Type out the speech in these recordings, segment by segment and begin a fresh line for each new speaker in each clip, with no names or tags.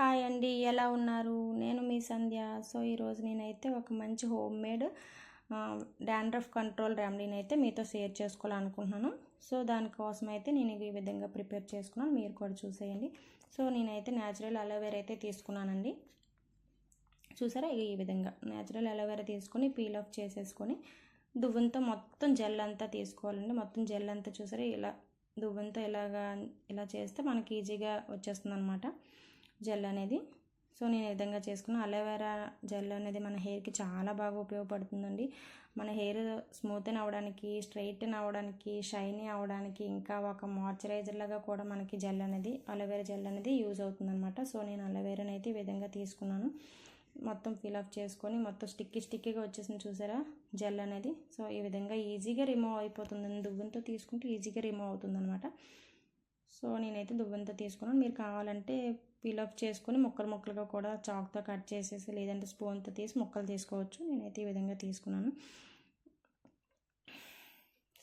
Hi అండి ఎలా ఉన్నారు? నేను మీ సంధ్య. సో ఈరోజు నేనైతే ఒక మంచి హోమ్ మేడ్ డాండ్రఫ్ కంట్రోల్ రెమెడీని అయితే మీతో షేర్ చేసుకోవాలనుకుంటున్నాను. సో దానికోసం అయితే నేను ఈ విధంగా ప్రిపేర్ చేసుకున్నాను. మీరు కూడా చూసేయండి. సో నేనైతే న్యాచురల్ అలోవేరా అయితే తీసుకున్నానండి. చూసారా? ఈ విధంగా. న్యాచురల్ అలోవేరా తీసుకొని పీల్ ఆఫ్ చేసేసుకొని దువ్వంతో మొత్తం జెల్ అంతా తీసుకోవాలండి. మొత్తం జెల్ అంతా చూసారా? ఇలా దువ్వంతో ఇలాగా ఇలా చేస్తే మనకి ఈజీగా వచ్చేస్తుంది అనమాట జెల్ అనేది. సో నేను ఈ విధంగా చేసుకున్న అలోవెరా జెల్ అనేది మన హెయిర్కి చాలా బాగా ఉపయోగపడుతుందండి. మన హెయిర్ స్మూత్ అవ్వడానికి స్ట్రైటన్ అవ్వడానికి షైనీ అవ్వడానికి ఇంకా ఒక మాయిశ్చరైజర్ లాగా కూడా మనకి జెల్ అనేది అలోవెరా జెల్ అనేది యూజ్ అవుతుందన్నమాట. సో నేను అలోవెరాని అయితే ఈ విధంగా తీసుకున్నాను. మొత్తం ఫిలప్ చేసుకొని మొత్తం స్టిక్కీ స్టిక్కీగా వచ్చేసింది చూసారా? జెల్ అనేది. సో ఈ విధంగా ఈజీగా రిమూవ్ అయిపోతుంది. దువ్వెంతో తీసుకుంటే ఈజీగా రిమూవ్ అవుతుంది అనమాట సో నేనైతే దువ్వెంతో తీసుకున్నాను. మీరు కావాలంటే పీలప్ చేసుకొని ముక్కలు ముక్కలుగా కూడా చాక్తో కట్ చేసేసి లేదంటే స్పూన్తో తీసి ముక్కలు తీసుకోవచ్చు. నేనైతే ఈ విధంగా తీసుకున్నాను.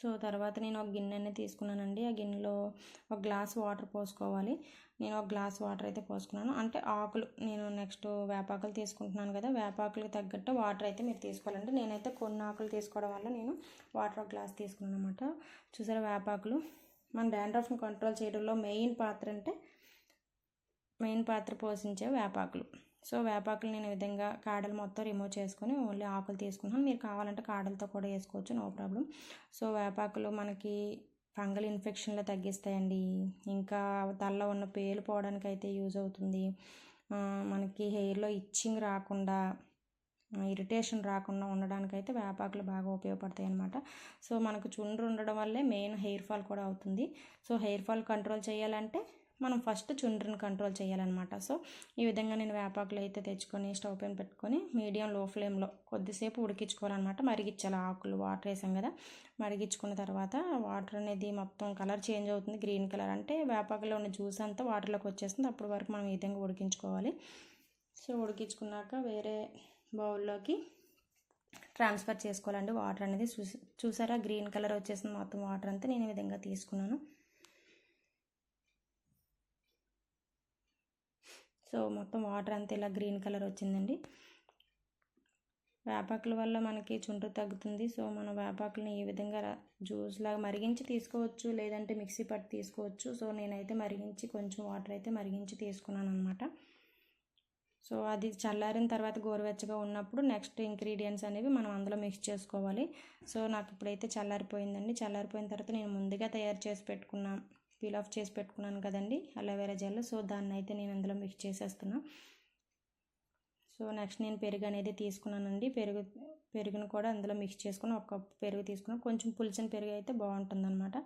సో తర్వాత నేను ఒక గిన్నెని తీసుకున్నానండి. ఆ గిన్నెలో ఒక గ్లాస్ వాటర్ పోసుకోవాలి. నేను ఒక గ్లాస్ వాటర్ అయితే పోసుకున్నాను. అంటే ఆకులు నేను నెక్స్ట్ వేపాకులు తీసుకుంటున్నాను కదా వేపాకులకు తగ్గట్టు వాటర్ అయితే మీరు తీసుకోవాలండి. నేనైతే కొన్ని ఆకులు తీసుకోవడం వల్ల నేను వాటర్ ఒక గ్లాస్ తీసుకున్నాను అనమాట చూసారా వేపాకులు మన డాండ్రఫ్ని కంట్రోల్ చేయడంలో మెయిన్ పాత్ర అంటే మెయిన్ పాత్ర పోషించే వేపాకులు. సో వేపాకులు నేను విధంగా కాడలు మొత్తం రిమూవ్ చేసుకొని ఓన్లీ ఆకులు తీసుకున్నాను మీరు కావాలంటే కాడలతో కూడా వేసుకోవచ్చు నో ప్రాబ్లం సో వేపాకులు మనకి ఫంగల్ ఇన్ఫెక్షన్లు తగ్గిస్తాయండి. ఇంకా తలలో ఉన్న పేలు పోవడానికి అయితే యూజ్ అవుతుంది మనకి హెయిర్లో ఇచ్చింగ్ రాకుండా ఇరిటేషన్ రాకుండా ఉండడానికైతే వేపాకులు బాగా ఉపయోగపడతాయి అనమాట సో మనకు చుండ్రు ఉండడం వల్లే మెయిన్ హెయిర్ ఫాల్ కూడా అవుతుంది. సో హెయిర్ ఫాల్ కంట్రోల్ చేయాలంటే మనం ఫస్ట్ చుండ్రుని కంట్రోల్ చేయాలన్నమాట. సో ఈ విధంగా నేను వేపాకులు అయితే తెచ్చుకొని స్టవ్ పైన పెట్టుకొని మీడియం లో ఫ్లేమ్లో కొద్దిసేపు ఉడికించుకోవాలన్నమాట. మరిగించాలి ఆకులు వాటర్ వేసాం కదా. మరిగించుకున్న తర్వాత వాటర్ అనేది మొత్తం కలర్ చేంజ్ అవుతుంది. గ్రీన్ కలర్ అంటే వేపాకులో ఉన్న జ్యూస్ అంతా వాటర్లోకి వచ్చేస్తుంది. అప్పటి వరకు మనం ఈ విధంగా ఉడికించుకోవాలి. సో ఉడికించుకున్నాక వేరే బౌల్లోకి ట్రాన్స్ఫర్ చేసుకోవాలండి. వాటర్ అనేది చూసారా? గ్రీన్ కలర్ వచ్చేసింది మొత్తం వాటర్ అంతా. నేను ఈ విధంగా తీసుకున్నాను. సో మొత్తం వాటర్ అంతా ఇలా గ్రీన్ కలర్ వచ్చిందండి. వేపాకుల వల్ల మనకి చుండ్రు తగ్గుతుంది. సో మనం వేపాకులని ఈ విధంగా జ్యూస్ లాగా మరిగించి తీసుకోవచ్చు. లేదంటే మిక్సీ పట్టి తీసుకోవచ్చు. సో నేనైతే మరిగించి కొంచెం వాటర్ అయితే మరిగించి తీసుకున్నాను అనమాట సో అది చల్లారిన తర్వాత గోరువెచ్చగా ఉన్నప్పుడు నెక్స్ట్ ఇంగ్రీడియంట్స్ అనేవి మనం అందులో మిక్స్ చేసుకోవాలి. సో నాకు ఇప్పుడైతే చల్లారిపోయిందండి. చల్లారిపోయిన తర్వాత నేను ముందుగా తయారు చేసి పెట్టుకున్నాను పీల్ ఆఫ్ చేసి పెట్టుకున్నాను కదండి అలోవెరా జెల్. సో దాన్ని అయితే నేను అందులో మిక్స్ చేసేస్తున్నా. సో నెక్స్ట్ నేను పెరుగు అనేది తీసుకున్నానండి. పెరుగు పెరుగును కూడా అందులో మిక్స్ చేసుకుని ఒక కప్పు పెరుగు తీసుకున్నాను కొంచెం పులిసిన పెరుగు అయితే బాగుంటుందన్నమాట.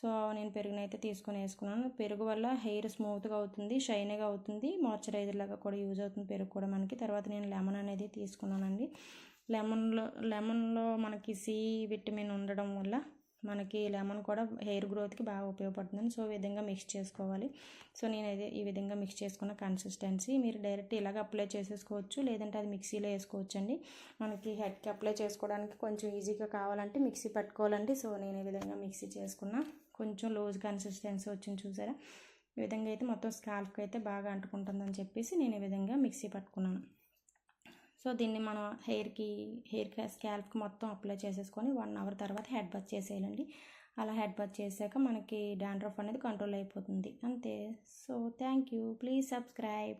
సో నేను పెరుగునైతే అయితే తీసుకొని వేసుకున్నాను. పెరుగు వల్ల హెయిర్ స్మూత్గా అవుతుంది షైనీగా అవుతుంది. మాయిశ్చరైజర్ లాగా కూడా యూజ్ అవుతుంది పెరుగు కూడా మనకి. తర్వాత నేను లెమన్ అనేది తీసుకున్నానండి. లెమన్లో లెమన్లో మనకి సి విటమిన్ ఉండడం వల్ల మనకి లెమన్ కూడా హెయిర్ గ్రోత్కి బాగా ఉపయోగపడుతుంది సో ఈ విధంగా మిక్స్ చేసుకోవాలి. సో నేను అయితే ఈ విధంగా మిక్స్ చేసుకున్న కన్సిస్టెన్సీ. మీరు డైరెక్ట్ ఇలాగ అప్లై చేసేసుకోవచ్చు లేదంటే అది మిక్సీలో వేసుకోవచ్చు అండి మనకి హెడ్కి అప్లై చేసుకోవడానికి కొంచెం ఈజీగా కావాలంటే మిక్సీ పట్టుకోవాలండి. సో నేను ఈ విధంగా మిక్సీ చేసుకున్న కొంచెం లూజ్ కన్సిస్టెన్సీ వచ్చింది చూసారా? ఈ విధంగా అయితే మొత్తం స్కాల్ఫ్కి అయితే బాగా అంటుకుంటుందని చెప్పేసి నేను ఈ విధంగా మిక్సీ పట్టుకున్నాను. సో దీన్ని మనం హెయిర్కి హెయిర్ స్కాల్ఫ్కి మొత్తం అప్లై చేసేసుకొని వన్ అవర్ తర్వాత హెడ్ బత్ చేసేయాలండి. అలా హెడ్ బత్ చేశాక మనకి డాండ్రఫ్ అనేది కంట్రోల్ అయిపోతుంది. అంతే. So thank you. Please subscribe.